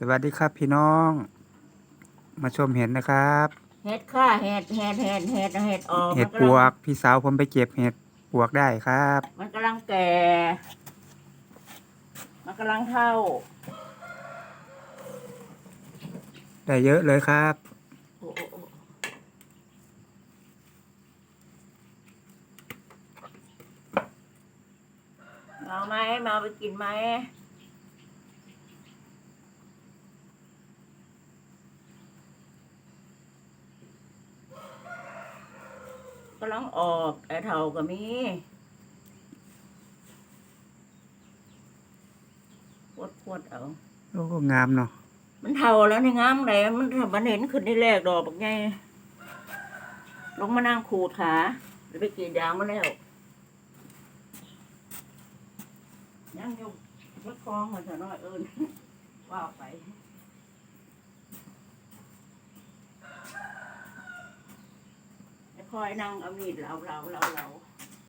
สวัสดีครับพี่น้อง มาชมเห็ดนะครับเห็ดค่ะเห็ดเห็ดเห็ดเห็ดเห็ดออกเห็ดมันปกำวลังกพี่สาวผมไปเก็บเห็ดปวกได้ครับ มันกำลังแก่ มันกำลังเท่า ได้เยอะเลยครับโอ้โอ้โอ้เอาไหมมาเอาไปกินไหม กำลังออกไอ้เท่าก็มีพวดพวดๆเอา โอ้งามเนาะมันเท่าแล้วในงามเลยมันมันเห็นขึ้นที่แรกดอกแบบไงลงมานั่งขูดขาหรือไปกรีดยางมาแล้วยังอยู่วัดคลองมาเถอะน้อยเอิญว่าไปไม่ ค่อยนั่งเอามีดเราเราเราเรา